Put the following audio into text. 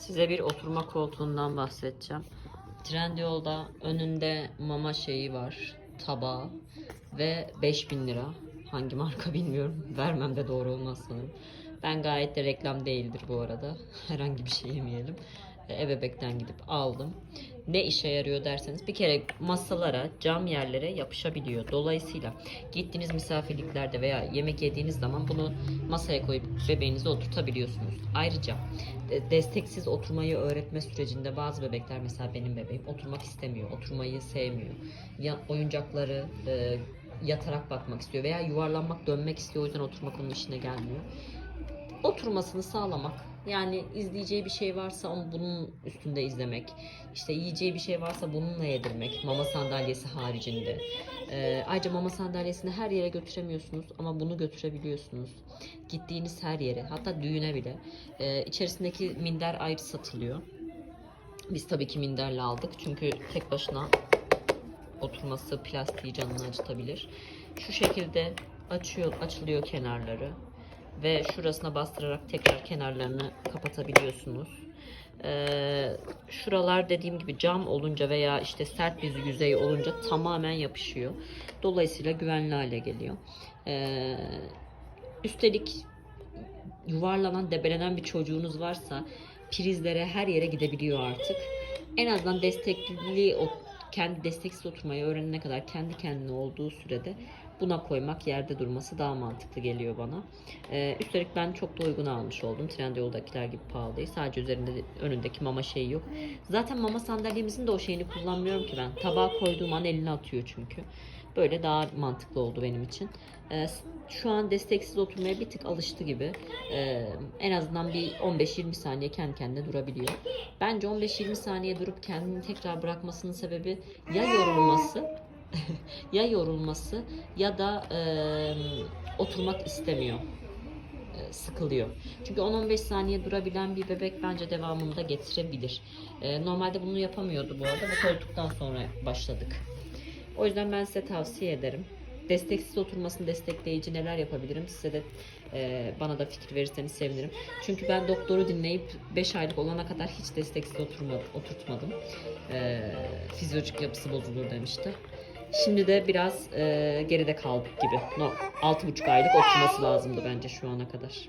Size bir oturma koltuğundan bahsedeceğim. Trendyol'da önünde mama şeyi var. Tabağı ve 5000 lira. Hangi marka bilmiyorum. Vermem de doğru olmaz sanırım. Ben gayet de reklam değildir bu arada. Herhangi bir şey yemeyelim. Ebebek'ten gidip aldım. Ne işe yarıyor derseniz bir kere masalara, cam yerlere yapışabiliyor. Dolayısıyla gittiğiniz misafirliklerde veya yemek yediğiniz zaman bunu masaya koyup bebeğinizi oturtabiliyorsunuz. Ayrıca e, desteksiz oturmayı öğretme sürecinde bazı bebekler mesela benim bebeğim oturmak istemiyor, oturmayı sevmiyor. Ya, oyuncakları e, yatarak bakmak istiyor veya yuvarlanmak, dönmek istiyor. O yüzden oturmak onun işine gelmiyor. Oturmasını sağlamak. Yani izleyeceği bir şey varsa onu bunun üstünde izlemek. İşte yiyeceği bir şey varsa bununla yedirmek. Mama sandalyesi haricinde. Ee, ayrıca mama sandalyesini her yere götüremiyorsunuz ama bunu götürebiliyorsunuz. Gittiğiniz her yere hatta düğüne bile. Ee, içerisindeki minder ayrı satılıyor. Biz tabii ki minderle aldık çünkü tek başına oturması plastiği canını acıtabilir. Şu şekilde açıyor, açılıyor kenarları ve şurasına bastırarak tekrar kenarlarını kapatabiliyorsunuz. Ee, şuralar dediğim gibi cam olunca veya işte sert bir yüzey olunca tamamen yapışıyor. Dolayısıyla güvenli hale geliyor. Ee, üstelik yuvarlanan, debelenen bir çocuğunuz varsa prizlere her yere gidebiliyor artık. En azından destekli kendi desteksiz oturmayı öğrenene kadar kendi kendine olduğu sürede buna koymak yerde durması daha mantıklı geliyor bana. Ee, üstelik ben çok da uygun almış oldum. Trendyol'dakiler gibi pahalı değil. Sadece üzerinde de- önündeki mama şeyi yok. Zaten mama sandalyemizin de o şeyini kullanmıyorum ki ben. Tabağa koyduğum an eline atıyor çünkü. Böyle daha mantıklı oldu benim için. Ee, şu an desteksiz oturmaya bir tık alıştı gibi. Ee, en azından bir 15-20 saniye kendi kendine durabiliyor. Bence 15-20 saniye durup kendini tekrar bırakmasının sebebi ya yorulması ya yorulması ya da e, oturmak istemiyor. Sıkılıyor. Çünkü 10-15 saniye durabilen bir bebek bence devamında getirebilir. Normalde bunu yapamıyordu bu arada. Bu koltuktan sonra başladık. O yüzden ben size tavsiye ederim. Desteksiz oturmasını destekleyici neler yapabilirim size de e, bana da fikir verirseniz sevinirim. Çünkü ben doktoru dinleyip 5 aylık olana kadar hiç desteksiz oturma, oturtmadım. E, fizyolojik yapısı bozulur demişti. Şimdi de biraz e, geride kaldık gibi. No, 6,5 aylık oturması lazımdı bence şu ana kadar.